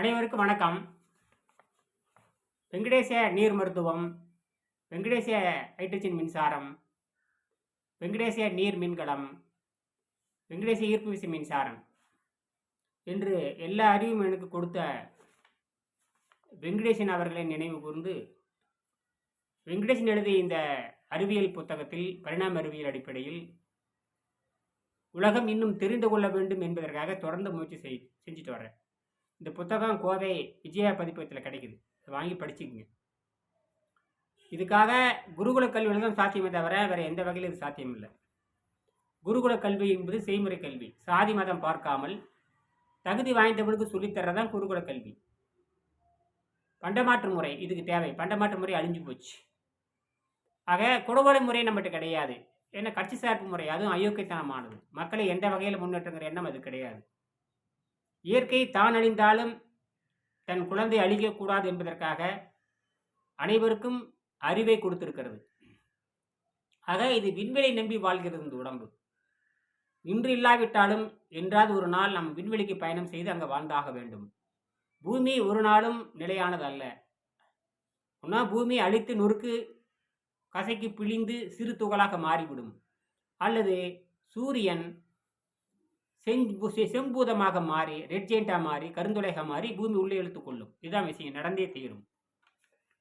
அனைவருக்கும் வணக்கம். வெங்கடேச நீர் மருத்துவம் வெங்கடேச ஹைட்ரஜன் மின்சாரம் வெங்கடேச நீர் மின்கலம் வெங்கடேச ஈர்ப்பு விசை மின்சாரம் என்று எல்லா அறிவும் எனக்கு கொடுத்த வெங்கடேசன் அவர்களை நினைவு கூர்ந்து வெங்கடேசன் எழுதிய இந்த அறிவியல் புத்தகத்தில் பரிணாம அறிவியல் அடிப்படையில் உலகம் இன்னும் தெரிந்து கொள்ள வேண்டும் என்பதற்காக தொடர்ந்து முயற்சி செய் செஞ்சுட்டு வரேன் இந்த புத்தகம் கோவை விஜயா பதிப்பகத்தில் கிடைக்குது. அதை வாங்கி படிச்சுக்கங்க. இதுக்காக குருகுல கல்வியில் தான் சாத்தியமே தவிர வேறு எந்த வகையில் இது சாத்தியம் இல்லை குருகுல கல்வி என்பது செய்முறை கல்வி. சாதி மதம் பார்க்காமல் தகுதி வாய்ந்தவனுக்கு சொல்லித்தரதான் குருகுல கல்வி. பண்டமாற்று முறை இதுக்கு தேவை. பண்டமாற்று முறை அழிஞ்சு போச்சு. ஆக குடகொலை முறை நம்மகிட்ட கிடையாது. ஏன்னா கட்சி சார்பு முறை. அதுவும் அயோக்கியத்தனமானது. மக்களை எந்த வகையில் முன்னேற்றங்கிற எண்ணம் அது கிடையாது. இயற்கை தான் அழிந்தாலும் தன் குழந்தை அழிக்கக்கூடாது என்பதற்காக அனைவருக்கும் அறிவை கொடுத்திருக்கிறது. ஆக இது விண்வெளி நம்பி வாழ்கிறது இந்த உடம்பு. இன்று இல்லாவிட்டாலும் என்றாவது ஒரு நாள் நம் விண்வெளிக்கு பயணம் செய்து அங்கே வாழ்ந்தாக வேண்டும். பூமி ஒரு நாளும் நிலையானது அல்ல. ஒன்றா பூமி அழித்து நொறுக்கு கசைக்கு பிழிந்து சிறு துகளாக மாறிவிடும். அல்லது சூரியன் செஞ்சு செம்பூதமாக மாறி ரெட் ஜெயிண்டாக மாறி கருந்துளைக மாறி பூமி உள்ளே இழுத்துக்கொள்ளும் இதுதான் விஷயம். நடந்தே தீரும்.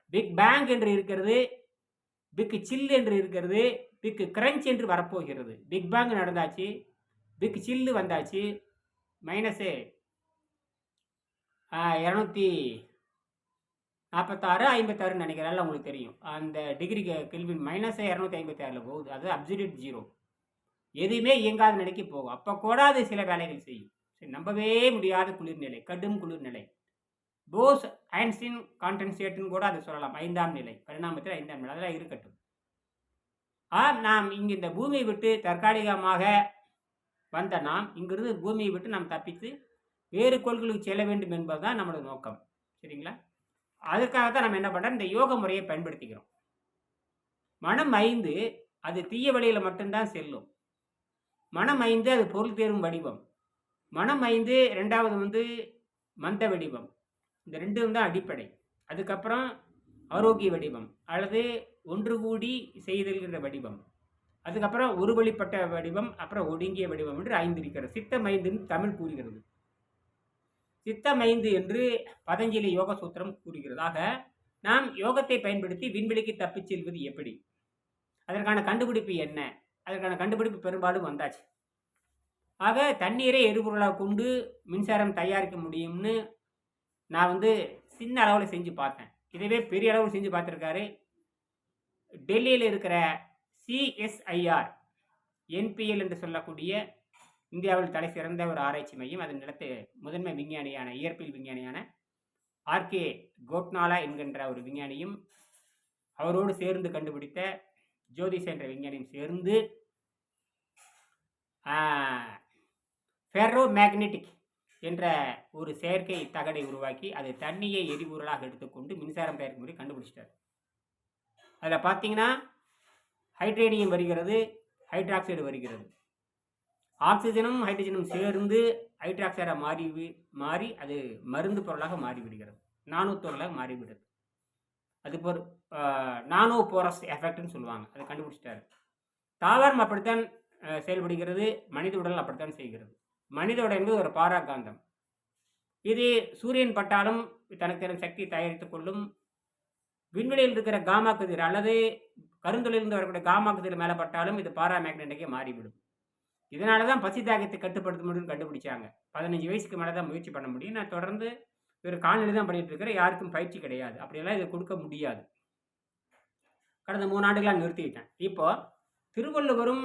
பிக் பேங் என்று இருக்கிறது. பிக் சில் என்று இருக்கிறது. பிக் கிரன்ச் என்று வரப்போகிறது. Big bang நடந்தாச்சு. பிக் சில்லு வந்தாச்சு. மைனஸு இரநூத்தி நாற்பத்தாறு ஐம்பத்தாறுன்னு நினைக்கிறேன் உங்களுக்கு தெரியும். அந்த டிகிரி கெல்வின் மைனஸே இரநூத்தி ஐம்பத்தி ஆறில் போகுது. அது அப்சல்யூட் ஜீரோ எதுவுமே இயங்காத நிலைக்கு போகும். அப்போ கூட அது சில வேலைகள் செய்யும். சரி நம்பவே முடியாத குளிர்நிலை கடும் குளிர்நிலை. போஸ் ஐன்ஸ்டீன் கான்டென்சேட்னு கூட அதை சொல்லலாம். ஐந்தாம் நிலை பரிணாமத்தில் ஐந்தாம் நிலை அதெல்லாம் இருக்கட்டும். ஆ நாம் இங்கே இந்த பூமியை விட்டு தற்காலிகமாக வந்த நாம் இங்கிருந்து பூமியை விட்டு நாம் தப்பித்து வேறு கோள்களுக்கு செல்ல வேண்டும் என்பதுதான் நம்மளோட நோக்கம். சரிங்களா? அதுக்காக தான் நம்ம என்ன பண்ணுறோம் இந்த யோக முறையை பயன்படுத்திக்கிறோம். மனம் ஐந்து அது தீய வழியில் மட்டும்தான் செல்லும். மனம் ஐந்து அது பொருள் தேரும் வடிவம். மனம் ஐந்து ரெண்டாவது வந்து மந்த வடிவம். இந்த ரெண்டும் தான் அடிப்படை. அதுக்கப்புறம் ஆரோக்கிய வடிவம் அல்லது ஒன்று கூடி செய்தல்கின்ற வடிவம். அதுக்கப்புறம் ஒரு வழிப்பட்ட வடிவம் அப்புறம் ஒடுங்கிய வடிவம் என்று ஐந்து இருக்கிறது சித்தம் ஐந்துன்னு தமிழ் கூறுகிறது. சித்தமைந்து என்று பதஞ்சலி யோக சூத்திரம் கூறுகிறதாக நாம் யோகத்தை பயன்படுத்தி விண்வெளிக்கு தப்பிச் செல்வது எப்படி? அதற்கான கண்டுபிடிப்பு என்ன? அதற்கான கண்டுபிடிப்பு பெரும்பாலும் வந்தாச்சு. ஆக தண்ணீரை எரிபொருளாக கொண்டு மின்சாரம் தயாரிக்க முடியும்னு நான் வந்து சின்ன அளவில் செஞ்சு பார்த்தேன். இதுவே பெரிய அளவில் செஞ்சு பார்த்துருக்காரு. டெல்லியில் இருக்கிற சிஎஸ்ஐஆர் என்பிஎல் என்று சொல்லக்கூடிய இந்தியாவில் தலை சிறந்த ஒரு ஆராய்ச்சி மையம். அதன் நிலத்து முதன்மை விஞ்ஞானியான இயற்பியல் விஞ்ஞானியான ஆர்கே கோட்னாலா என்கின்ற ஒரு விஞ்ஞானியும் அவரோடு சேர்ந்து கண்டுபிடித்த ஜோதிஷ் என்ற விஞ்ஞானியும் சேர்ந்து ஃபெர்ரோ மேக்னெட்டிக் என்ற ஒரு செயற்கை தகடை உருவாக்கி அது தண்ணியை எரிபொருளாக எடுத்துக்கொண்டு மின்சாரம் தயாரிக்கும் முறை கண்டுபிடிச்சிட்டார். அதில் பார்த்தீங்கன்னா ஹைட்ரேனியம் வருகிறது ஹைட்ராக்சைடு வருகிறது. ஆக்சிஜனும் ஹைட்ரஜனும் சேர்ந்து ஹைட்ராக்சைடாக மாறி வி- மாறி அது மருந்து பொருளாக மாறிவிடுகிறது. நானோ பொருளாக மாறிவிடுது. அது பொரு நானோ போரஸ் எஃபெக்ட்னு சொல்லுவாங்க. அதை கண்டுபிடிச்சிட்டாரு. தாவரம் அப்படித்தான் செயல்படுகிறது மனித உடல் அப்படித்தான் செய்கிறது. மனித உடல் என்பது ஒரு பாராகாந்தம். இது சூரியன் பட்டாலும் தனக்கு தெரிந்த சக்தி தயாரித்துக் கொள்ளும் விண்வெளியில் இருக்கிற காமா கதிர் அல்லது கருந்தொழிலிருந்து வரக்கூடிய காமா கதிர் மேலே பட்டாலும் இது பாரா மேக்னெட்டிக்கே மாறிவிடும். இதனால தான் பசி தாகத்தை கட்டுப்படுத்த முடியும்னு கண்டுபிடிச்சாங்க. பதினஞ்சு வயசுக்கு மேலே தான் முயற்சி பண்ண முடியும். நான் தொடர்ந்து ஒரு காலநிலை தான் பண்ணிட்டு இருக்கிறேன். யாருக்கும் பயிற்சி கிடையாது. அப்படியெல்லாம் இதை கொடுக்க முடியாது. கடந்த மூணு ஆண்டுகளாக நிறுத்திவிட்டேன் இப்போ திருவள்ளுவரும்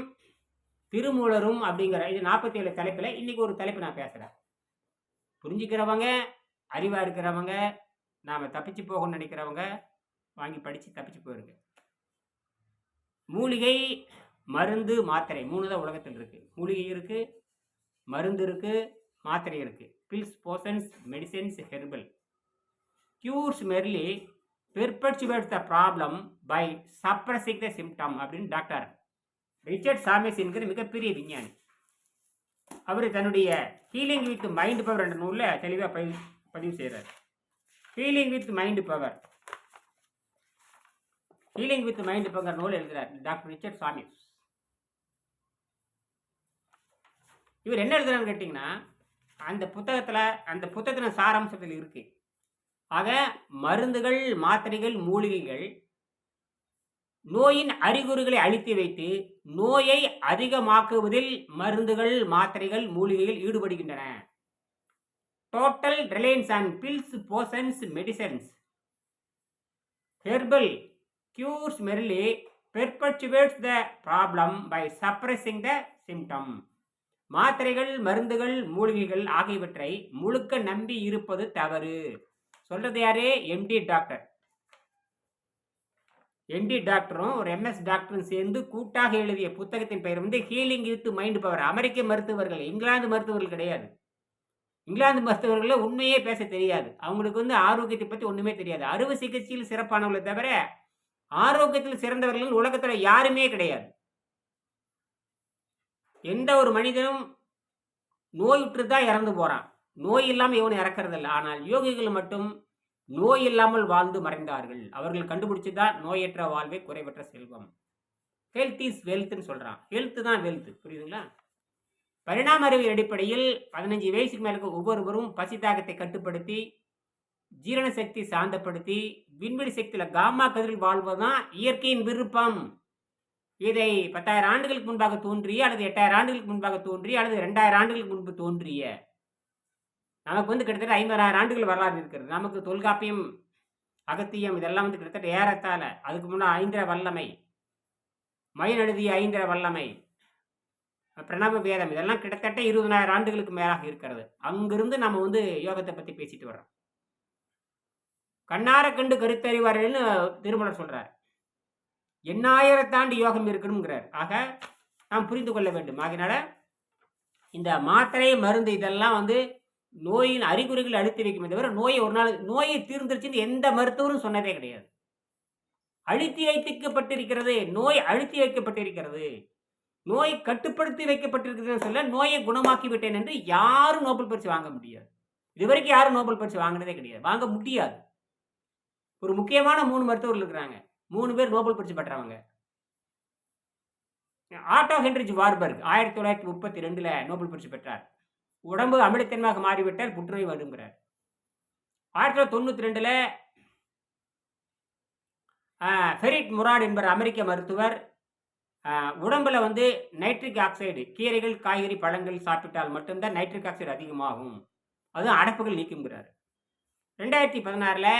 திருமூலரும் அப்படிங்கிற இது நாற்பத்தி ஏழு தலைப்பில் இன்னைக்கு ஒரு தலைப்பு நான் பேசுகிறேன் புரிஞ்சுக்கிறவங்க அறிவாக இருக்கிறவங்க நாம் தப்பிச்சு போகணும்னு நினைக்கிறவங்க வாங்கி படித்து தப்பிச்சு போயிருங்க. மூலிகை மருந்து மாத்திரை மூணு தான் உலகத்தில் இருக்குது மூலிகை இருக்குது மருந்து இருக்குது மாத்திரை இருக்குது pills poisons medicines herbal cures merely perpetuate the problem by suppressing the symptom அப்படின்னு டாக்டர் ரிச்சர்ட் சாமிஸ் என்கிற மிகப்பெரிய விஞ்ஞானி. அவர் தன்னுடைய ஹீலிங் வித் மைண்ட் பவர் என்ற நூலில் தெளிவாக பதிவு பதிவு செய்கிறார் healing with mind power healing with mind power நூல் எழுதுகிறார் டாக்டர் ரிச்சர்ட் சாமிஸ். இவர் என்ன எழுதுறான்னு கேட்டிங்கன்னா அந்த புத்தகத்தில் அந்த புத்தகத்தின் சாராம்சத்தில் இருக்குது ஆக மருந்துகள் மாத்திரைகள் மூலிகைகள் நோயின் அறிகுறிகளை அழித்து வைத்து நோயை அதிகமாக்குவதில் மருந்துகள் மாத்திரைகள் மூலிகைகள் ஈடுபடுகின்றன. Total reliance and pills poisons medicines herbal cures merely perpetuates the problem by suppressing the symptom மாத்திரைகள் மருந்துகள் மூலிகைகள் ஆகியவற்றை முழுக்க நம்பி இருப்பது தவறு. சொல்றது யாரு? எம்டி டாக்டர் என்டி டாக்டரும் ஒரு எம்எஸ் டாக்டரும் சேர்ந்து கூட்டாக எழுதிய புத்தகத்தின் பெயர் வந்து ஹீலிங் வித் மைண்ட் பவர் அமெரிக்க மருத்துவர்கள் இங்கிலாந்து மருத்துவர்கள் கிடையாது. இங்கிலாந்து மருத்துவர்களை உண்மையே பேச தெரியாது. அவங்களுக்கு வந்து ஆரோக்கியத்தை பற்றி ஒன்றுமே தெரியாது. அறுவை சிகிச்சையில் சிறப்பானவர்களை தவிர ஆரோக்கியத்தில் சிறந்தவர்கள் உலகத்தில் யாருமே கிடையாது. எந்த ஒரு மனிதனும் நோயுற்று தான் இறந்து போகிறான் நோய் இல்லாமல் எவனும் இறக்கறதில்ல. ஆனால் யோகிகள் மட்டும் நோய் இல்லாமல் வாழ்ந்து மறைந்தார்கள். அவர்கள் கண்டுபிடிச்சு தான் நோயற்ற வாழ்வே குறைவற்ற செல்வம். ஹெல்த் இஸ் வெல்த்னு சொல்கிறான் ஹெல்த் தான் வெல்த் புரியுதுங்களா? பரிணாம அறிவு அடிப்படையில் பதினஞ்சு வயசுக்கு மேலே ஒவ்வொருவரும் பசி தாகத்தை கட்டுப்படுத்தி ஜீரண சக்தி சாந்தப்படுத்தி விண்வெளி சக்தியில் காமா கதிரில் வாழ்வதுதான் இயற்கையின் விருப்பம். இதை பத்தாயிரம் ஆண்டுகளுக்கு முன்பாக தோன்றிய அல்லது எட்டாயிரம் ஆண்டுகளுக்கு முன்பாக தோன்றிய அல்லது ரெண்டாயிரம் ஆண்டுகளுக்கு முன்பு தோன்றிய நமக்கு வந்து கிட்டத்தட்ட ஐம்பதாயிரம் ஆண்டுகள் வரலாறு இருக்கிறது. நமக்கு தொல்காப்பியம் அகத்தியம் இதெல்லாம் வந்து கிட்டத்தட்ட ஏறத்தாழ அதுக்கு முன்னே ஐந்திர வல்லமை மயில் எழுதிய ஐந்திர வல்லமை பிரணவ வேதம் இதெல்லாம் கிட்டத்தட்ட இருபதனாயிரம் ஆண்டுகளுக்கு மேலாக இருக்கிறது. அங்கிருந்து நம்ம வந்து யோகத்தை பற்றி பேசிட்டு வர்றோம். கண்ணார கண்டு கருத்தறிவார்கள்னு திருமலர் சொல்றார். எண்ணாயிரத்தாண்டு யோகம் இருக்கணுங்கிறார் ஆக நாம் புரிந்து கொள்ள வேண்டும். ஆகினால இந்த மாத்திரை மருந்து இதெல்லாம் வந்து நோயின் அறிகுறிகள் அழித்து வைக்குமே தவிர நோயை ஒரு நாள் நோயை தீர்ந்துருச்சுன்னு எந்த மருத்துவரும் சொன்னதே கிடையாது. அழுத்தி வைக்கப்பட்டிருக்கிறது நோய் அழுத்தி வைக்கப்பட்டிருக்கிறது. நோய் கட்டுப்படுத்தி வைக்கப்பட்டிருக்கிறதுன்னு சொல்ல நோயை குணமாக்கி விட்டேன் என்று யாரும் நோபல் பரிசு வாங்க முடியாது. இதுவரைக்கும் யாரும் நோபல் பரிசு வாங்கினதே கிடையாது. வாங்க முடியாது. ஒரு முக்கியமான மூணு மருத்துவர்கள் இருக்கிறாங்க. மூணு பேர் நோபல் பரிசு பெற்றவங்க. ஆட்டோ ஹென்ரிச் வார்பர்க் ஆயிரத்தி தொள்ளாயிரத்தி முப்பத்தி ரெண்டுல நோபல் பரிசு பெற்றார். உடம்பு அமிலத்தன்மையாக மாறிவிட்டால் புற்றுநோய் வருங்கிறார். ஆயிரத்தி தொள்ளாயிரத்தி தொண்ணூற்றி ரெண்டில் ஃபெரிட் முராட் என்பவர் அமெரிக்க மருத்துவர். உடம்பில் வந்து நைட்ரிக் ஆக்சைடு கீரைகள் காய்கறி பழங்கள் சாப்பிட்டால் மட்டும்தான் நைட்ரிக் ஆக்சைடு அதிகமாகும். அதுவும் அடப்புகள் நீக்குங்கிறார். ரெண்டாயிரத்தி பதினாறில்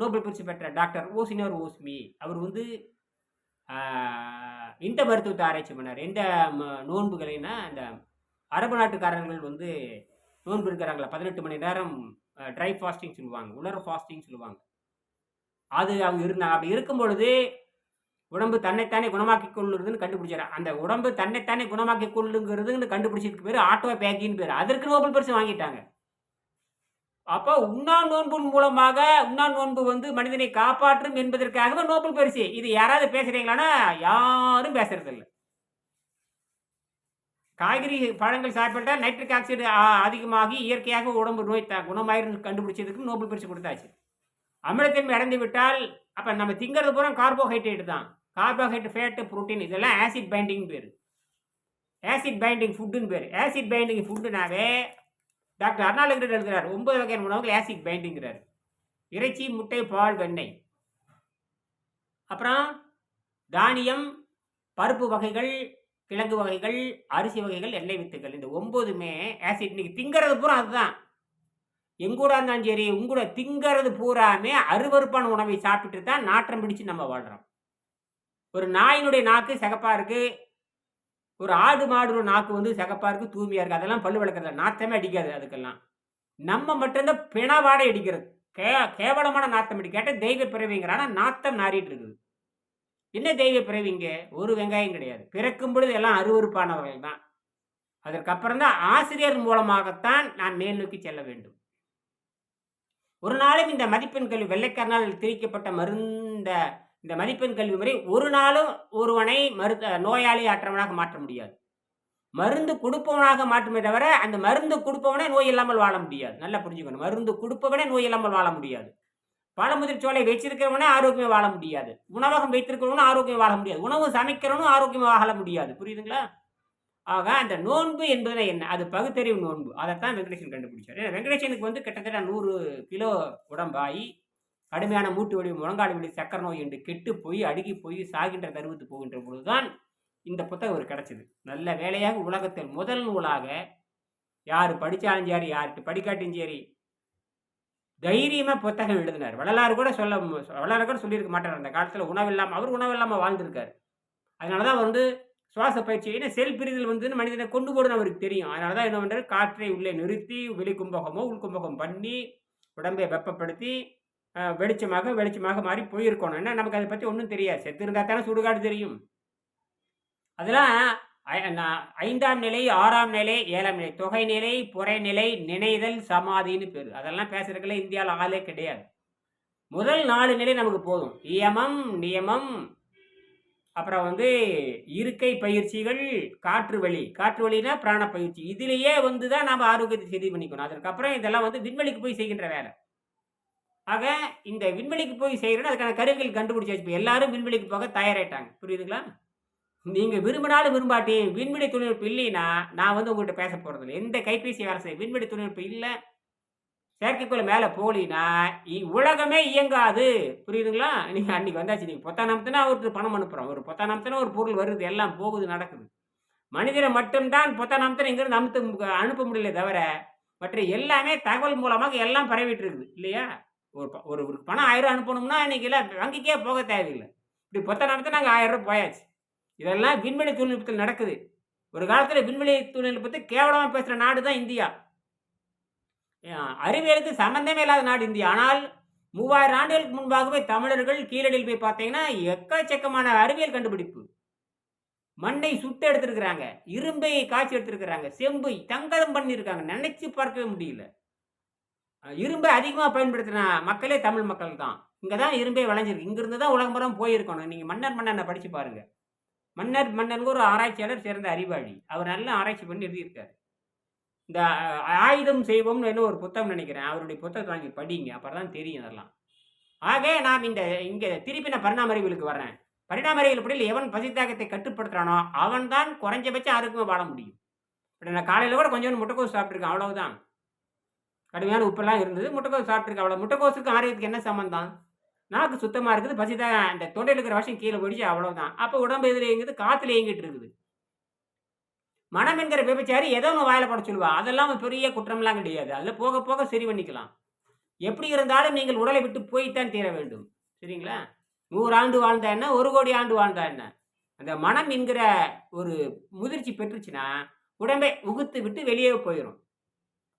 நோபல் பரிசு பெற்ற டாக்டர் ஓசினோர் ஓஸ்மி அவர் வந்து இந்த மருத்துவத்தை ஆராய்ச்சி பண்ணார். எந்த நோன்புகளைனா அந்த அரபு நாட்டுக்காரர்கள் வந்து நோன்பு இருக்கிறாங்களா? பதினெட்டு மணி நேரம் ட்ரை ஃபாஸ்டிங் சொல்லுவாங்க. உலர் ஃபாஸ்டிங் சொல்லுவாங்க. அது அவங்க இருந்தாங்க அப்படி இருக்கும் பொழுது உடம்பு தன்னைத்தானே குணமாக்கி கொள்ளுறதுன்னு கண்டுபிடிச்சாரு. அந்த உடம்பு தன்னைத்தானே குணமாக்கி கொள்ளுங்கிறதுன்னு கண்டுபிடிச்சதுக்கு பேர் ஆட்டோ பேக்கின்னு பேர். அதற்கு நோபல் பரிசு வாங்கிட்டாங்க. அப்போ உண்ணா நோன்பு மூலமாக உண்ணா நோன்பு வந்து மனிதனை காப்பாற்றும் என்பதற்காகவே நோபல் பரிசு. இது யாராவது பேசுறீங்களான்னா யாரும் பேசுறதில்ல. காய்கறி பழங்கள் சாப்பிட்டா நைட்ரிக் ஆக்சைடு அதிகமாகி இயற்கையாக உடம்பு நோய் த குணமாயிருந்து கண்டுபிடிச்சதுக்கு நோபல் பரிசு கொடுத்தாச்சு. அமிலத்தன்மை அடைந்து விட்டால் அப்போ நம்ம திங்கிறது பூரா கார்போஹைட்ரேட் தான். கார்போஹைட்ரேட் ஃபேட்டு ப்ரோட்டீன் இதெல்லாம் ஆசிட் பைண்டிங் பேர். ஆசிட் பைண்டிங் ஃபுட்டுன்னு பேர். ஆசிட் பைண்டிங் ஃபுட்டுனாவே டாக்டர் அருணாலகிரி எழுதுகிறார் ஒன்பது வகையான உணவுகள் ஆசிட் பைண்டிங்கிறார் இறைச்சி முட்டை பால் வெண்ணெய். அப்புறம் தானியம் பருப்பு வகைகள் கிழங்கு வகைகள் அரிசி வகைகள் எண்ணெய் வித்துக்கள். இந்த ஒம்பதுமே ஆசிட் இன்னைக்கு திங்கிறது பூரா அதுதான். எங்கூட இருந்தாலும் சரி உங்கூட திங்கிறது பூராமே அருவறுப்பான உணவை சாப்பிட்டு தான் நாற்றம் பிடிச்சு நம்ம வாழ்கிறோம் ஒரு நாயினுடைய நாக்கு சிகப்பாக இருக்குது ஒரு ஆடு மாடு நாக்கு வந்து சிகப்பாக இருக்குது தூய்மையாக இருக்குது அதெல்லாம் பல்லு விளக்குறதுல நாற்றமே அடிக்காது அதுக்கெல்லாம். நம்ம மட்டும்தான் பிணவாடை அடிக்கிறது. கே கேவலமான நாத்தம் அடி. கேட்டால் தெய்வ பிறவிங்கிறான நாத்தம் நாரிட்டு இருக்குது. என்ன தெய்வ பிறவிங்க ஒரு வெங்காயம் கிடையாது. பிறக்கும் பொழுது எல்லாம் அருவறுப்பானவர்கள் தான் அதற்கப்புறம் தான் ஆசிரியர் மூலமாகத்தான் நான் மேல் நோக்கி செல்ல வேண்டும். ஒரு நாளும் இந்த மதிப்பெண் கல்வி வெள்ளைக்காரனால் திரிக்கப்பட்ட மருந்த இந்த மதிப்பெண் கல்வி முறை ஒரு நாளும் ஒருவனை மருத்த நோயாளி ஆற்றவனாக மாற்ற முடியாது. மருந்து கொடுப்பவனாக மாற்றுமே தவிர அந்த மருந்து கொடுப்பவனே நோய் இல்லாமல் வாழ முடியாது. நல்லா புரிஞ்சுக்கணும். மருந்து கொடுப்பவனே நோய் இல்லாமல் வாழ முடியாது. பழமுதிர் சோலை வச்சிருக்கிறவனே ஆரோக்கியமாக வாழ முடியாது. உணவகம் வைத்திருக்கிறவனும் ஆரோக்கியம் வாழ முடியாது. உணவு சமைக்கிறவனும் ஆரோக்கியமாக வாழ முடியாது. புரியுதுங்களா? ஆக அந்த நோன்பு என்பது என்ன? அது பகுத்தறிவு நோன்பு. அதைத்தான் வெங்கடேசன் கண்டுபிடிச்சார். ஏன்னா வெங்கடேசனுக்கு வந்து கிட்டத்தட்ட நூறு கிலோ உடம்பாகி கடுமையான மூட்டு வலி முழங்காடு வலி சக்கரை நோய் என்று கெட்டு போய் அடுக்கி போய் சாகின்ற தருவத்து போகின்ற பொழுதுதான் இந்த புத்தகம் ஒரு கிடச்சிது. நல்ல வேலையாக உலகத்தில் முதல் நூலாக யார் படித்தாலும் சரி யார்கிட்ட படிக்காட்டியும் சரி தைரியமாக புத்தகம் எழுதினார். வள்ளலாறு கூட சொல்ல வள்ளலார் கூட சொல்லியிருக்க மாட்டார் அந்த காலத்தில். உணவு இல்லாமல் அவர் உணவு இல்லாமல் வாழ்ந்திருக்கார். அதனால தான் வந்து சுவாச பயிற்சி ஏன்னா செல் பிரிதல் வந்து மனிதனை கொண்டு போடுன்னு அவருக்கு தெரியும். அதனால தான் என்ன பண்ணுறாரு காற்றை உள்ளே நிறுத்தி வெளி கும்பகமோ உள் கும்பகம் பண்ணி உடம்பை வெப்பப்படுத்தி வெளிச்சமாக வெளிச்சமாக மாறி போயிருக்கணும். ஏன்னா நமக்கு அதை பற்றி ஒன்றும் தெரியாது. செத்து இருந்தால் தானே சுடுகாடு தெரியும். அதெல்லாம் ஐந்தாம் நிலை ஆறாம் நிலை ஏழாம் நிலை தொகை நிலை புறைநிலை நினைதல் சமாதின்னு பேர். அதெல்லாம் பேசுறதுக்குள்ள இந்தியாவில் ஆளே கிடையாது. முதல் நாலு நிலை நமக்கு போதும். இயமம் நியமம். அப்புறம் வந்து இருக்கை பயிற்சிகள் காற்று வழி காற்று வழினா பிராண பயிற்சி. இதுலேயே வந்து தான் நாம் ஆரோக்கியத்தை சரி பண்ணிக்கணும். அதற்கப்புறம் இதெல்லாம் வந்து விண்வெளிக்கு போய் செய்கின்ற வேலை. ஆக இந்த விண்வெளிக்கு போய் செய்கிறோன்னா அதுக்கான கருவிகள் கண்டுபிடிச்சாச்சு. இப்போ எல்லாரும் விண்வெளிக்கு போக தயாராயிட்டாங்க. புரியுதுங்களா? நீங்கள் விரும்பினாலும் விரும்பாட்டி விண்வெளி தொழில்நுட்பம் இல்லைன்னா நான் வந்து உங்கள்கிட்ட பேச போகிறதில்ல எந்த கைபேசி வேலை செய்ய விண்வெளி தொழில்நுட்பம் இல்லை. செயற்கைக்குள்ள மேலே போலினா இ- உலகமே இயங்காது. புரியுதுங்களா? நீங்கள் அன்னைக்கு வந்தாச்சு நீங்கள் பொத்தாம் நம்பத்தினா ஒருத்தர் பணம் அனுப்புகிறோம் ஒரு பொத்தாம் ஒரு பொருள் வருது எல்லாம் போகுது நடக்குது. மனிதரை மட்டும்தான் பொத்தாம் நம்பத்தின இங்கிருந்து அமுத்து அனுப்ப முடியல தவிர மற்ற எல்லாமே தகவல் மூலமாக எல்லாம் பரவிட்டு இருக்குது இல்லையா? ஒரு ப- ஒரு பணம் ஆயிரம் ரூபா அனுப்பணும்னா இன்னைக்கு எல்லாம் வங்கிக்கே போக தேவையில்லை. இப்படி பொத்தாம் நம்பத்தை நாங்கள் ஆயிரம் ரூபாய் போயாச்சு. இதெல்லாம் விண்வெளி தொழில்நுட்பத்தில் நடக்குது. ஒரு காலத்தில் விண்வெளி தொழில்நுட்பத்தை கேவலமாக பேசுகிற நாடு தான் இந்தியா. அறிவியலுக்கு சம்பந்தமே இல்லாத நாடு இந்தியா. ஆனால் மூவாயிரம் ஆண்டுகளுக்கு முன்பாகவே தமிழர்கள் கீழடியில் போய் பார்த்தீங்கன்னா எக்கச்சக்கமான அறிவியல் கண்டுபிடிப்பு. மண்ணை சுட்டு எடுத்திருக்கிறாங்க இரும்பை காய்ச்சி எடுத்திருக்கிறாங்க செம்பு தங்கதம் பண்ணியிருக்காங்க. நினைச்சு பார்க்கவே முடியல. இரும்பை அதிகமாக பயன்படுத்தின மக்களே தமிழ் மக்கள் தான். இங்கே தான் இரும்பே விளைஞ்சிருக்கு. இங்கிருந்து தான் உலகம் புறம் போயிருக்கணும். நீங்கள் மன்னர் மன்னனை படித்து பாருங்கள் மன்னர் மன்னனுக்கு ஒரு ஆராய்ச்சியாளர் சிறந்த அறிவாளி. அவர் நல்ல ஆராய்ச்சி பண்ணி எழுதியிருக்காரு. இந்த ஆயுதம் செய்வோம்னு என்ன ஒரு புத்தகம் நினைக்கிறேன். அவருடைய புத்தகத்தை வாங்கி படிங்க. அப்புறம் தான் தெரியும் அதெல்லாம். ஆக நாம் இந்த இங்கே திருப்பி நான் பரிணாம அறிவியலுக்கு வர்றேன். பரிணாம அறிவியல் படியில் எவன் பசித்தாக்கத்தை கட்டுப்படுத்துறானோ அவன் தான் குறைஞ்சபட்சம் ஆரோக்கியமாக வாழ முடியும். இப்போ நான் காலையில் கூட கொஞ்சம் முட்டைக்கோஸ் சாப்பிட்ருக்கேன் அவ்வளவுதான். கடுமையான உப்பெல்லாம் இருந்தது. முட்டைக்கோஸ் சாப்பிட்ருக்கேன் அவ்வளோ முட்டைக்கோஸுக்கு ஆரோக்கியத்துக்கு என்ன சம்மந்தம் நாக்கு சுத்தமாக இருக்குது. பசி தான் அந்த தொண்டையில் இருக்கிற விஷயம் கீழே போயிடுச்சு அவ்வளோதான் அப்போ உடம்பு இதில் இயங்குது? காற்றுல இயங்கிட்டு இருக்குது. மனம் என்கிற விபச்சாரி ஏதோ ஒன்று வாயில போட சொல்லுவா. அதெல்லாம் பெரிய குற்றம்லாம் கிடையாது. அதில் போக போக சரி பண்ணிக்கலாம். எப்படி இருந்தாலும் நீங்கள் உடலை விட்டு போய்த்தான் தீர வேண்டும். சரிங்களா? நூறு ஆண்டு வாழ்ந்தா என்ன? ஒரு கோடி ஆண்டு வாழ்ந்தா என்ன? அந்த மனம் என்கிற ஒரு முதிர்ச்சி பெற்றுச்சுன்னா உடம்பை உகுத்து விட்டு வெளியே போயிடும்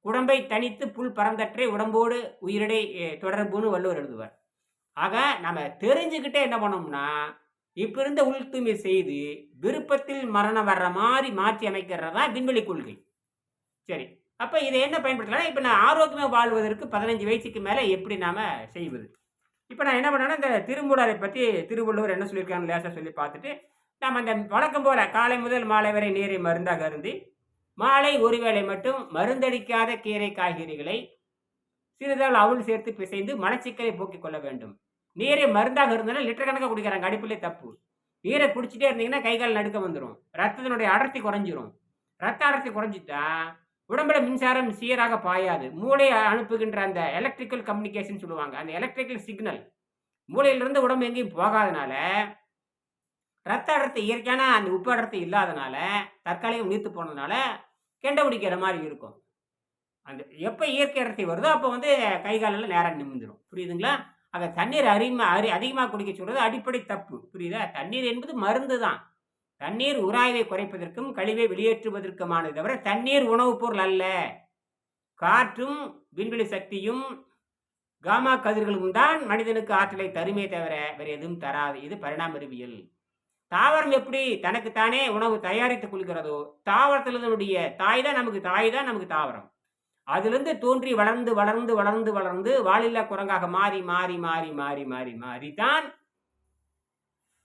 உடம்பை தனித்து புல் பறந்தற்றே உடம்போடு உயிரிடை தொடர்புன்னு வள்ளுவர் எழுதுவார். ஆக நம்ம தெரிஞ்சுக்கிட்டே என்ன பண்ணோம்னா இப்போ இருந்த உள்துமை செய்து விருப்பத்தில் மரணம் வர்ற மாதிரி மாற்றி அமைக்கிறது தான் விண்வெளி கொள்கை. சரி அப்போ இதை என்ன பயன்படுத்தலாம் இப்போ நான் ஆரோக்கியமாக வாழ்வதற்கு பதினஞ்சு வயசுக்கு மேலே எப்படி நாம் செய்வது? இப்போ நான் என்ன பண்ணேன்னா இந்த திருமூலரை பற்றி திருவள்ளுவர் என்ன சொல்லியிருக்காங்க லேசாக சொல்லி பார்த்துட்டு நம்ம அந்த வழக்கம் போல் காலை முதல் மாலை வரை நீரை மருந்தாக அருந்தி மாலை ஒரு வேளை மட்டும் மருந்தடிக்காத கீரை காய்கறிகளை சிறிதளவு அவுள் சேர்த்து பிசைந்து மலச்சிக்கலை போக்கிக் கொள்ள வேண்டும். நீரை மருந்தாக இருந்தாலும் லிட்டர் கணக்காக குடிக்கிறாங்க. அடுப்பிலே தப்பு. நீரை குடிச்சிட்டே இருந்தீங்கன்னா கை கால் நடுக்க வந்துடும் ரத்தத்தினுடைய அடர்த்தி குறைஞ்சிரும். ரத்த அடர்த்தி குறைஞ்சிட்டா உடம்புல மின்சாரம் சீராக பாயாது. மூளையை அனுப்புகின்ற அந்த எலக்ட்ரிக்கல் கம்யூனிகேஷன் சொல்லுவாங்க. அந்த எலக்ட்ரிக்கல் சிக்னல் மூளையிலிருந்து உடம்பு எங்கேயும் போகாதனால ரத்த அடர்த்தி இயற்கையான அந்த உப்பு அடர்த்தி இல்லாதனால தற்காலிகம் நீர்த்து போனதுனால கெண்டை பிடிக்கிற மாதிரி இருக்கும். அந்த எப்போ இயற்கை இடத்தை வருதோ அப்போ வந்து கை காலெல்லாம் நேரம் நிமிந்துடும் புரியுதுங்களா? ஆக தண்ணீர் அதிகமாக அரி அதிகமாக குடிக்க சொல்கிறது அடிப்படை தப்பு. புரியுதா? தண்ணீர் என்பது மருந்து தான். தண்ணீர் உராய்வை குறைப்பதற்கும் கழிவை வெளியேற்றுவதற்குமானது தவிர தண்ணீர் உணவுப் பொருள் அல்ல. காற்றும் விண்வெளி சக்தியும் காமா கதிர்களும் தான் மனிதனுக்கு ஆற்றலை தருமே தவிர வேறு எதுவும் தராது. இது பரிணாம அறிவியல் தாவரம் எப்படி தனக்குத்தானே உணவு தயாரித்துக் கொள்கிறதோ தாவரத்தினுடைய தாய் தான் நமக்கு தாய் தான் நமக்கு தாவரம். அதுலேருந்து தோன்றி வளர்ந்து வளர்ந்து வளர்ந்து வளர்ந்து வாலில்லா குரங்காக மாறி மாறி மாறி மாறி மாறி மாறி தான்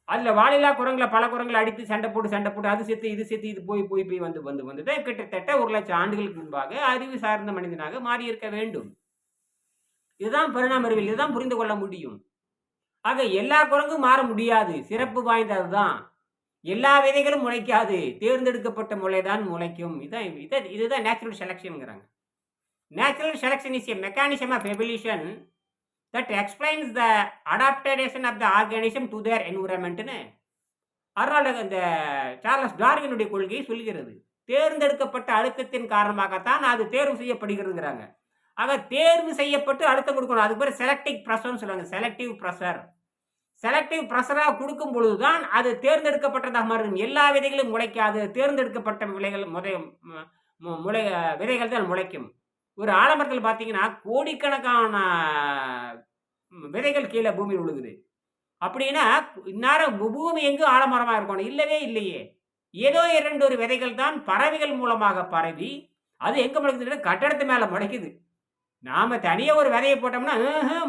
அதில் வாலில்லா குரங்களை பல குரங்களை அடித்து சண்டை போட்டு சண்டை போட்டு அது செத்து இது செத்து இது போய் போய் போய் வந்து வந்து வந்து தான் கிட்டத்தட்ட ஒரு லட்சம் ஆண்டுகளுக்கு முன்பாக அறிவு சார்ந்த மனிதனாக மாறி இருக்க வேண்டும். இதுதான் பரிணாம அறிவில் இதுதான் புரிந்து கொள்ள முடியும். ஆக எல்லா குரங்கும் மாற முடியாது. சிறப்பு வாய்ந்தது தான். எல்லா விதைகளும் முளைக்காது. தேர்ந்தெடுக்கப்பட்ட முளை தான் முளைக்கும். இதான் இதான் இதுதான் natural செலெக்ஷனுங்கிறாங்க natural selection is a mechanism of evolution that explains the adaptation of the organism to their என்விரான்மெண்ட்னு அதனால் இந்த சார்லஸ் டார்வினுடைய கொள்கையை சொல்கிறது. தேர்ந்தெடுக்கப்பட்ட அழுத்தத்தின் காரணமாகத்தான் அது தேர்வு செய்யப்படுகிறதுங்கிறாங்க. ஆக தேர்வு செய்யப்பட்டு அழுத்தம் கொடுக்கணும். அதுக்கு பேர் செலக்டிவ் ப்ரெஷர்னு சொல்லுவாங்க. செலக்டிவ் ப்ரெஷர் செலக்டிவ் ப்ரெஷராக கொடுக்கும் பொழுது தான் அது தேர்ந்தெடுக்கப்பட்டதாக மாறும். எல்லா விதைகளும் முளைக்காது. தேர்ந்தெடுக்கப்பட்ட விலைகள் முதை மு- முளை விதைகள் தான் முளைக்கும். ஒரு ஆலமரத்தில் பார்த்தீங்கன்னா கோடிக்கணக்கான விதைகள் கீழே பூமியில் விழுகுது அப்படின்னா இந்நேரம் பூமி எங்கும் ஆலமரமாக இருக்கணும்? இல்லவே இல்லையே. ஏதோ இரண்டு ஒரு விதைகள் தான் பறவைகள் மூலமாக பரவி அது எங்கே முளைக்குதுன்னா கட்டடத்து மேலே முளைக்குது. நாம் தனியாக ஒரு விதையை போட்டோம்னா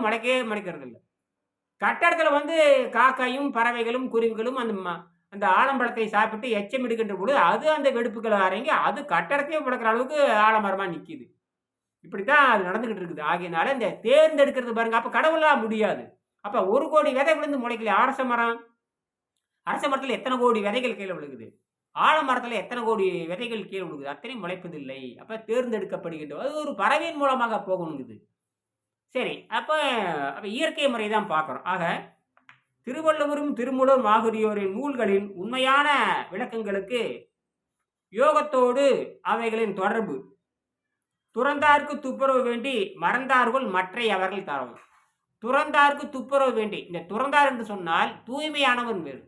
முளைக்கவே முளைக்கிறது இல்லை கட்டடத்தில் வந்து காக்காயும் பறவைகளும் குருவிகளும் அந்த ம- அந்த ஆலம்பழத்தை சாப்பிட்டு எச்சம் எடுக்கின்ற பொழுது அது அந்த வெடிப்புகளை அரங்கி அது கட்டடத்தையே முடக்கிற அளவுக்கு ஆலமரமாக நிற்கிது இப்படித்தான் அது நடந்துகிட்டு இருக்குது. ஆகையினால இந்த தேர்ந்தெடுக்கிறது பாருங்க அப்போ கடவுளாக முடியாது. அப்போ ஒரு கோடி விதை விழுந்து முளைக்கல அரச மரம். அரச மரத்தில் எத்தனை கோடி விதைகள் கீழே விழுகுது? ஆலமரத்தில் எத்தனை கோடி விதைகள் கீழே விழுகுது? அத்தனையும் முளைப்பதில்லை. அப்போ தேர்ந்தெடுக்கப்படுகின்ற அது ஒரு பறவையின் மூலமாக போகணுங்குது. சரி அப்போ அப்போ இயற்கை முறை தான் பார்க்குறோம். ஆக திருவள்ளுவரும் திருமூலரும் ஆகியோரின் நூல்களின் உண்மையான விளக்கங்களுக்கு யோகத்தோடு அவைகளின் தொடர்பு. துறந்தார்க்கு துப்புரவு வேண்டி மறந்தார்கள் மற்றை அவர்கள் தரவும் துறந்தார்க்கு துப்புரவு வேண்டி இந்த துறந்தார் என்று சொன்னால் தூய்மையானவன் வேறு.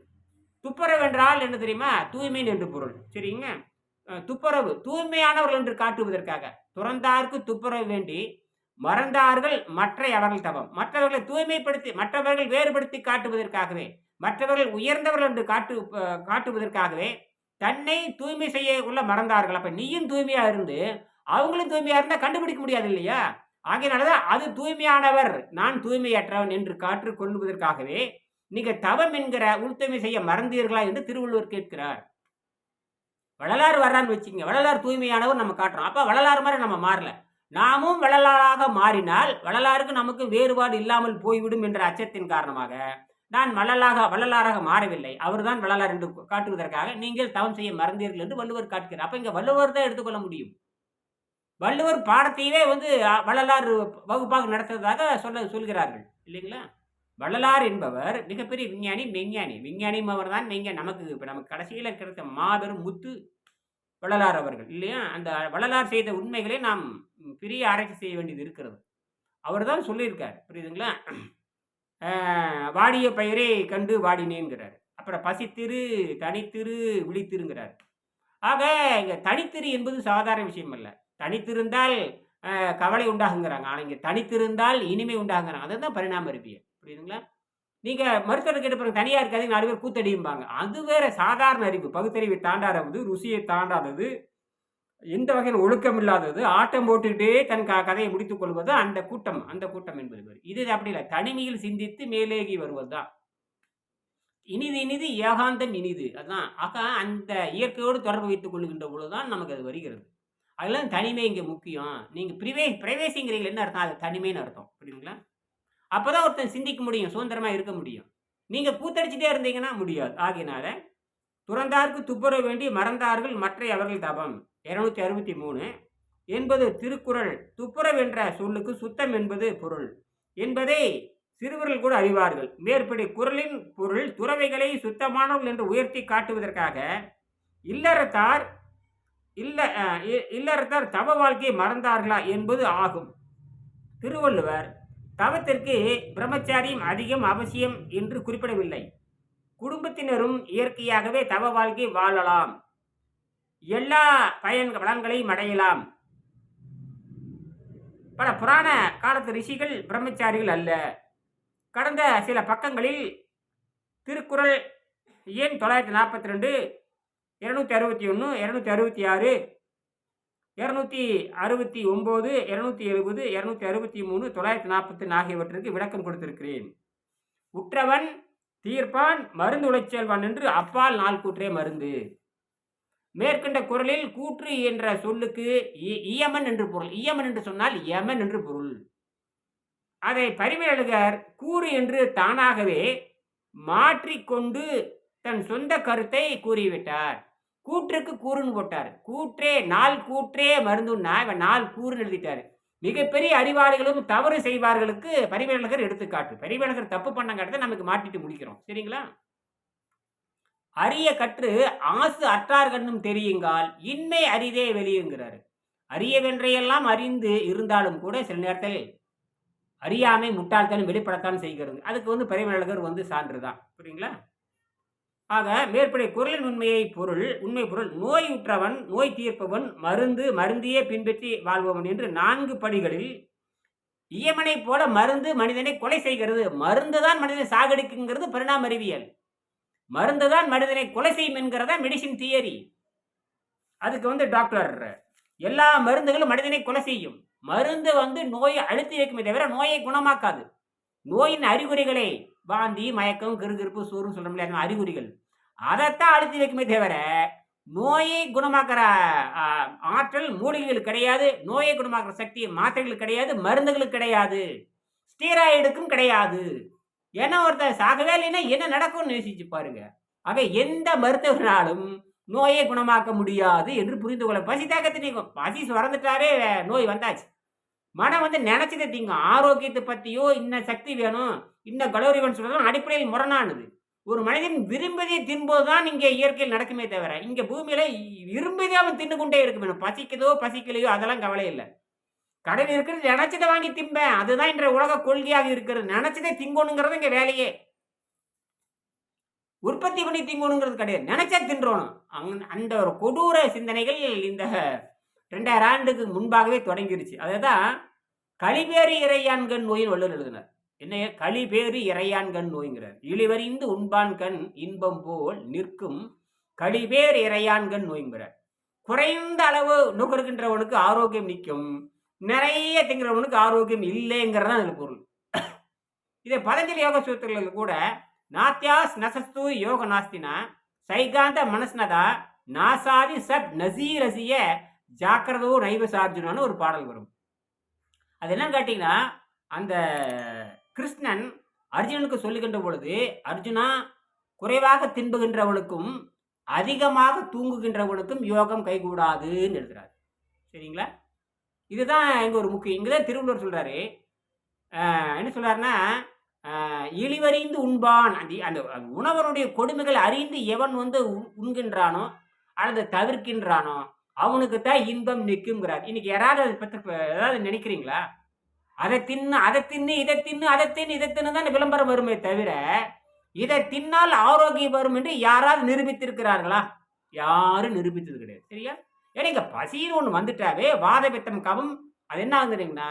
துப்புரவு என்றால் என்ன தெரியுமா? தூய்மை என்று பொருள். சரிங்க? துப்புரவு. தூய்மையானவர்கள் என்று காட்டுவதற்காக. துறந்தார்க்கு துப்புரவு வேண்டி மறந்தார்கள் மற்ற அவர்கள் தவம். மற்றவர்களை தூய்மைப்படுத்தி மற்றவர்கள் வேறுபடுத்தி காட்டுவதற்காகவே மற்றவர்கள் உயர்ந்தவர்கள் என்று காட்டு காட்டுவதற்காகவே தன்னை தூய்மை செய்ய உள்ள மறந்தார்கள். அப்போ நீயும் தூய்மையாக இருந்து அவங்களும் தூய்மையாக இருந்தால் கண்டுபிடிக்க முடியாது இல்லையா ஆகையினாலதான் அது தூய்மையானவர் நான் தூய்மையற்றவன் என்று காற்று கொள்வதற்காகவே நீங்க தவம் என்கிற உள்தூய்மை செய்ய மறந்தீர்களா என்று திருவள்ளுவர் கேட்கிறார். வள்ளலார் வர்றான்னு வச்சுங்க வள்ளலார் தூய்மையானவர் நம்ம காட்டுறோம். அப்போ வள்ளலார் மாதிரி நம்ம மாறல. நாமும் வள்ளலாராக மாறினால் வள்ளலாருக்கு நமக்கு வேறுபாடு இல்லாமல் போய்விடும் என்ற அச்சத்தின் காரணமாக நான் வள்ளலாக வள்ளலாராக மாறவில்லை. அவர்தான் வள்ளலார் என்று காட்டுவதற்காக நீங்கள் தவம் செய்ய மறந்தீர்கள் என்று வள்ளுவர் காட்டுகிறார். அப்போ இங்கே வள்ளுவர் தான் எடுத்துக்கொள்ள முடியும். வள்ளுவர் பாடத்தையே வந்து வள்ளலார் வகுப்பாக நடத்துவதாக சொல்ல சொல்கிறார்கள். இல்லைங்களா? வள்ளலார் என்பவர் மிகப்பெரிய விஞ்ஞானி மெஞ்ஞானி விஞ்ஞானியும் அவர் தான் மெய்ஞானி. நமக்கு இப்போ நமக்கு கடைசியில் கிடைத்த மாபெரும் முத்து வள்ளலார் அவர்கள் இல்லையா? அந்த வள்ளலார் செய்த உண்மைகளை நாம் பெரிய ஆராய்ச்சி செய்ய வேண்டியது இருக்கிறது. அவர் தான் சொல்லியிருக்கார் புரியுதுங்களா? வாடிய பயிரை கண்டு வாடினேங்கிறார் அப்புறம் பசித்திரு தனித்திரு விழித்திருங்கிறார். ஆக இங்கே தனித்திரு என்பது சாதாரண விஷயம் அல்ல தனித்திருந்தால் கவலை உண்டாகுங்கிறாங்க ஆனால் இங்கே தனித்திருந்தால் இனிமை உண்டாகுங்கிறாங்க. அதுதான் பரிணாம அறிவியல். புரியுதுங்களா? நீங்கள் மருத்துவர் கேட்டு பிறகு தனியாக இருக்காது நாலு பேர் கூத்தடியும்பாங்க. அது வேற சாதாரண அறிவு. பகுத்தறிவை தாண்டாதது ருசியை தாண்டாதது எந்த வகையில் ஒழுக்கம் இல்லாதது ஆட்டம் போட்டுக்கிட்டே தன் க கதையை முடித்துக் கொள்வது அந்த கூட்டம் அந்த கூட்டம் என்பது வேறு. இது அப்படி இல்லை. தனிமையில் சிந்தித்து மேலேகி வருவது தான். இனிது இனிது ஏகாந்தம் இனிது. அதுதான். ஆக அந்த இயற்கையோடு தொடர்பு வைத்துக் கொள்கின்ற பொழுதுதான் நமக்கு அது வருகிறது. அதெல்லாம் தனிமை இங்கே முக்கியம். நீங்கள் ப்ரிவே பிரைவேசிங்கிறீங்க என்ன அர்த்தம்? அது தனிமைன்னு அர்த்தம். புரியுதுங்களா? அப்பதான் ஒருத்தன் சிந்திக்க முடியும் சுதந்திரமாக இருக்க முடியும். நீங்கள் கூத்தடிச்சுட்டே இருந்தீங்கன்னா முடியாது. ஆகையினால துறந்தார்க்கு துப்புரவு வேண்டி மறந்தார்கள் மற்ற அவர்கள் தபம் இரநூத்தி அறுபத்தி மூணு என்பது திருக்குறள். துப்புரவு என்ற சொல்லுக்கு சுத்தம் என்பது பொருள். என்பதை சிறுவர்கள் கூட அறிவார்கள். மேற்படி குரலின் பொருள் துறவைகளை சுத்தமானவர்கள் என்று உயர்த்தி காட்டுவதற்காக இல்லறத்தார் இல்ல இல்லறத்தார் தவ வாழ்க்கையை மறந்தார்களா என்பது ஆகும். திருவள்ளுவர் தவத்திற்கு பிரம்மச்சாரியம் அதிகம் அவசியம் என்று குறிப்பிடவில்லை. குடும்பத்தினரும் இயற்கையாகவே தவ வாழ்க்கை வாழலாம். எல்லா பயன் பலன்களையும் அடையலாம். பல புராண காலத்து ரிஷிகள் பிரம்மச்சாரிகள் அல்ல. கடந்த சில பக்கங்களில் திருக்குறள் ஏன் தொள்ளாயிரத்தி நாற்பத்தி ரெண்டு இரநூத்தி அறுபத்தி ஒன்று இரநூத்தி அறுபத்தி ஆறு இரநூத்தி அறுபத்தி ஒம்பது இரநூத்தி எழுபது இரநூத்தி அறுபத்தி மூணு தொள்ளாயிரத்தி நாற்பத்தி ஆகியவற்றிற்கு விளக்கம் கொடுத்திருக்கிறேன். உற்றவன் தீர்ப்பான் மருந்து உழைச்செல்வான் என்று அப்பால் நாள் கூற்றே மருந்து. மேற்கண்ட குரலில் கூற்று என்ற சொல்லுக்கு இ- இயமன் என்று பொருள். இயமன் என்று சொன்னால் யமன் என்று பொருள். அதை பரிமேலழகர் கூறு என்று தானாகவே மாற்றிக்கொண்டு தன் சொந்த கருத்தை கூறிவிட்டார். கூற்றுக்கு கூறுன்னு போட்டார். கூற்றே நாள் கூற்றே மருந்துன்னா இவன் நாள் கூறுன்னு எழுதிட்டாரு. மிகப்பெரிய அறிவாளிகளும் தவறு செய்வார்களுக்கு பரிவேலகர் எடுத்துக்காட்டு. பரிவேலகர் தப்பு பண்ணங்காட்டத்தை நமக்கு மாட்டிட்டு முடிக்கிறோம். சரிங்களா? அரிய கற்று ஆசு அற்றார் கண்ணும் தெரியுங்கால் இன்மை அரிதே வெளியுங்கிறாரு. அரியவென்றையெல்லாம் அறிந்து இருந்தாலும் கூட சில நேரத்தில் அறியாமை முட்டாள்தனம் வெளிப்படத்தான் செய்கிறது. அதுக்கு வந்து பரிவேலகர் வந்து சான்று தான் புரியுங்களா? ஆக மேற்படி குரலின் உண்மையை பொருள் உண்மை பொருள் நோய் உற்றவன் நோய் தீர்ப்பவன் மருந்து மருந்தையே பின்பற்றி வாழ்பவன் என்று நான்கு படிகளில் இயமனை போல மருந்து மனிதனை கொலை செய்கிறது. மருந்து தான் மனிதனை சாகடிக்குங்கிறது பரிணாம அறிவியல். மருந்து தான் மனிதனை கொலை செய்யும் என்கிறதா மெடிசின் தியரி அதுக்கு வந்து டாக்டர் எல்லா மருந்துகளும் மனிதனை கொலை செய்யும். மருந்து வந்து நோயை அழுத்தி வைக்குமே தவிர நோயை குணமாக்காது. நோயின் அறிகுறிகளை வாந்தி மயக்கம் கிருகிருப்பு சோறுன்னு சொல்ல முடியாது அந்த அறிகுறிகள். அதைத்தான் அழுத்தி வைக்குமே தவிர நோயை குணமாக்குற ஆற்றல் மூலிகைகளுக்கு கிடையாது நோயை குணமாக்குற சக்தி மாத்திரைகளுக்கு கிடையாது மருந்துகளுக்கு கிடையாது ஸ்டீராய்டுக்கும் கிடையாது. ஏன்னா ஒருத்தர் சாகவே இல்லைன்னா என்ன நடக்கும்னு யோசிச்சு பாருங்க. ஆக எந்த மருத்துவனாலும் நோயை குணமாக்க முடியாது என்று புரிந்து கொள்ள பசி தாக்கத்தை நீங்க பசி சுரந்துட்டாவே நோய் வந்தாச்சு. மனம் வந்து நினைச்சதை தீங்கும் ஆரோக்கியத்தை பற்றியோ இன்ன சக்தி வேணும் இன்ன கலோரி வேணும் சொல்றதும் அடிப்படையில் முரணானது. ஒரு மனிதன் விரும்பதை தின்போது தான் இங்கே இயற்கையில் நடக்குமே தவிர இங்கே பூமியில் விரும்பதை அவன் தின்னு கொண்டே இருக்க வேணும். பசிக்குதோ பசிக்கலையோ அதெல்லாம் கவலை இல்லை. கடையில் இருக்கிறது நினைச்சதை வாங்கி திம்பேன் அதுதான் இன்றைய உலக கொள்கையாக இருக்கிறது. நினைச்சதை திங்கணுங்கிறது இங்கே வேலையே. உற்பத்தி பண்ணி திங்கணுங்கிறது கிடையாது. நினைச்சா தின்றோணும். அந்த ஒரு கொடூர சிந்தனைகள் இந்த ரெண்டாயிரம் ஆண்டுக்கு முன்பாகவே தொடங்கிருச்சு. அதுதான் களிபேறு இறையான்கண் நோயின் வள்ளுவர் எழுதினார். என்ன களிபேறு இறையான்கண் நோய்ங்கிறார். இழிவறிந்து உண்பான் கண் இன்பம் போல் நிற்கும் களிபேர் இறையான்கண் நோய்ங்கிறார். குறைந்த அளவு நுகர்கின்றவனுக்கு ஆரோக்கியம் நிற்கும் நிறைய திங்கிறவனுக்கு ஆரோக்கியம் இல்லைங்கிறது தான் அதில் பொருள். இதை பதஞ்சலி யோக சூத்திரங்கள் கூட நாத்தியாஸ் நசஸ்து யோக நாஸ்தினா சைகாந்த மனஸ்னதா நாசாதி சப் நசீரசிய ஜாக்கிரதோ நைவ ஒரு பாடல் வரும். அது என்னன்னு கேட்டிங்கன்னா அந்த கிருஷ்ணன் அர்ஜுனனுக்கு சொல்லுகின்ற பொழுது அர்ஜுனா குறைவாக தின்புகின்றவனுக்கும் அதிகமாக தூங்குகின்றவனுக்கும் யோகம் கைகூடாதுன்னு எழுதுறாரு. சரிங்களா? இதுதான் இங்கே ஒரு முக்கியம். இங்கே தான் திருவள்ளுவர் சொல்கிறாரு என்ன சொல்கிறாருன்னா இழிவறிந்து உண்பான். அந்த அந்த உணவனுடைய கொடுமைகள் அறிந்து எவன் வந்து உண்கின்றானோ அல்லது தவிர்க்கின்றானோ அவனுக்கு தான் இன்பம் நிற்குங்கிறார் இன்னைக்கு யாராவது அதை பற்றி ஏதாவது நினைக்கிறீங்களா? அதை தின்னு அதை தின்னு இதை தின்னு அதை தின்னு இதை தின்னு தான் விளம்பரம் வருமே தவிர இதை தின்னால் ஆரோக்கியம் வரும் என்று யாராவது நிரூபித்திருக்கிறார்களா? யாரும் நிரூபித்தது கிடையாது. சரியா? ஏன்னா இங்கே பசின்னு ஒன்று வந்துட்டாவே வாத பித்தம் கவம் அது என்ன ஆகுதுன்னா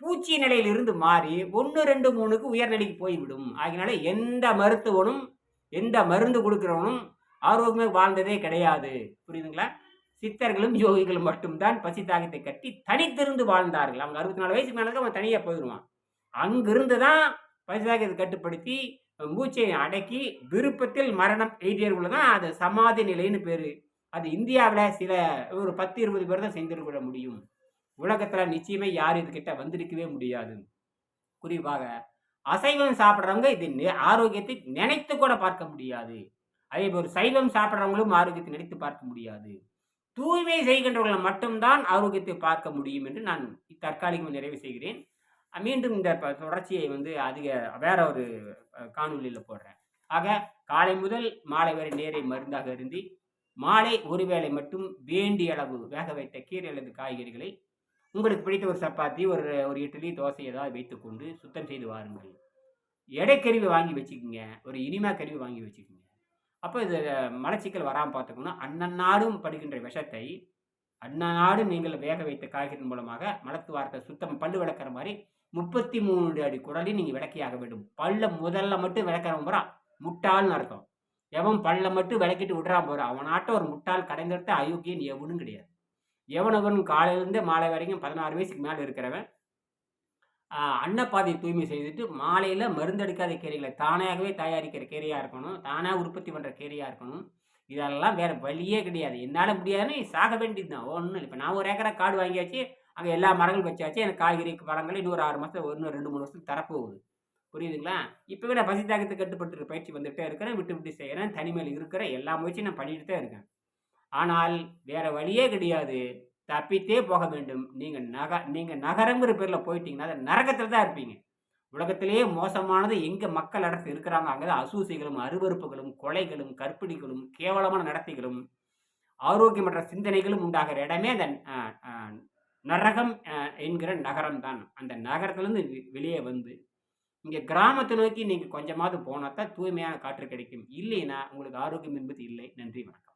பூச்சி நிலையிலிருந்து மாறி ஒன்று ரெண்டு மூணுக்கு உயர்நிலைக்கு போய்விடும். அதனால எந்த மருத்துவனும் எந்த மருந்து கொடுக்குறவனும் ஆரோக்கியமாக வாழ்ந்ததே கிடையாது. புரியுதுங்களா? சித்தர்களும் யோகிகளும் மட்டும்தான் பசி தாகத்தை கட்டி தனித்திருந்து வாழ்ந்தார்கள். அவங்க அறுபத்தி நாலு வயசுக்கு மேலே அவன் தனியாக போயிடுவான் அங்கிருந்து தான் பசி தாகத்தை கட்டுப்படுத்தி மூச்சை அடக்கி விருப்பத்தில் மரணம் எய்தியவர்கள் தான் அது சமாதி நிலைன்னு பேர். அது இந்தியாவில் சில ஒரு பத்து இருபது பேர் தான் செஞ்சிருக்க முடியும். உலகத்தில் நிச்சயமே யார் இதுக்கிட்ட வந்திருக்கவே முடியாது. குறிப்பாக அசைவம் சாப்பிட்றவங்க இது ஆரோக்கியத்தை நினைத்து கூட பார்க்க முடியாது. அதே போல் சைவம் சாப்பிட்றவங்களும் ஆரோக்கியத்தை நினைத்து பார்க்க முடியாது. தூய்மை செய்கின்றவர்களை மட்டும்தான் ஆரோக்கியத்தை பார்க்க முடியும் என்று நான் தற்காலிகம் நிறைவு செய்கிறேன். மீண்டும் இந்த ப- தொடர்ச்சியை வந்து அதிக வேற ஒரு காணொலியில் போடுறேன். ஆக காலை முதல் மாலை வரை நேரை மருந்தாக இருந்து மாலை ஒருவேளை மட்டும் வேண்டிய அளவு வேக வைத்த கீரை அல்லது காய்கறிகளை உங்களுக்கு பிடித்த ஒரு சப்பாத்தி ஒரு ஒரு இட்லி தோசை ஏதாவது வைத்துக்கொண்டு சுத்தம் செய்து வாருங்கள். எடைக்கருவி வாங்கி வச்சுக்கோங்க. ஒரு இனிமா கருவி வாங்கி வச்சுக்கோங்க. அப்போ இது மலச்சிக்கல் வராமல் பார்த்துக்கணும் அன்னநாடும் படுகின்ற விஷத்தை அன்னநாடும் நீங்கள் வேக வைத்த காய்கறி மூலமாக மலத்துவாரத்தை சுத்தம் பல்லு விளக்குற மாதிரி முப்பத்தி மூணு அடி குடலையும் நீங்கள் விளக்கியாக வேண்டும். பல்ல முதல்ல மட்டும் விளக்கிறவன் போகிறான் முட்டாள்னு அர்த்தம். எவன் பல்ல மட்டும் விளக்கிட்டு விடுறான் போகிறான் அவனாட்ட ஒரு முட்டாள் கடைந்தெடுத்த அயோக்கியன் எவனும் கிடையாது. எவனவன் காலையிலேருந்து மாலை வரைக்கும் பதினாறு வயசுக்கு மேலே இருக்கிறவன் அன்னப்பாதை தூய்மை செய்துட்டு மாலையில் மருந்தெடுக்காத கீரைகளை தானாகவே தயாரிக்கிற கீரையாக இருக்கணும். தானாக உற்பத்தி பண்ணுற கீரையாக இருக்கணும். இதெல்லாம் வேறு வழியே கிடையாது. என்னால் முடியாதுன்னு சாக வேண்டியது தான் ஒன்றும் இல்லை. இப்போ நான் ஒரு ஏக்கரை காடு வாங்கியாச்சு. அங்கே எல்லா மரங்களும் வச்சாச்சு. எனக்கு காய்கறி பழங்கள் இன்னொரு ஆறு மாதம் இன்னும் ரெண்டு மூணு வருஷத்துக்கு தரப்போகுது. புரியுதுங்களா? இப்போவே நான் பசி தாக்கத்தை கட்டுப்பட்டு பயிற்சி வந்துகிட்டே இருக்கிறேன். விட்டு விட்டு செய்கிறேன் தனிமையில் இருக்கிற எல்லா முயற்சியும் நான் பண்ணிட்டு தான் இருக்கேன். ஆனால் வேறு வழியே கிடையாது. தப்பித்தே போக வேண்டும். நீங்கள் நக நீங்கள் நகரங்கிற பேரில் போயிட்டீங்கன்னா அது நரகத்தில் தான் இருப்பீங்க. உலகத்திலேயே மோசமானது எங்கே மக்கள் அடர்த்து இருக்கிறாங்க அங்கே தான் அசூசிகளும் அருவறுப்புகளும் கொலைகளும் கற்பிணிகளும் கேவலமான நடத்தைகளும் ஆரோக்கியமற்ற சிந்தனைகளும் உண்டாகிற இடமே அந்த நரகம் என்கிற நகரம் தான். அந்த நகரத்துலேருந்து வெளியே வந்து இங்கே கிராமத்தை நோக்கி நீங்கள் கொஞ்சமாவது போனால் தான் தூய்மையான காற்று கிடைக்கும். இல்லைன்னா உங்களுக்கு ஆரோக்கியம் என்பது இல்லை. நன்றி வணக்கம்.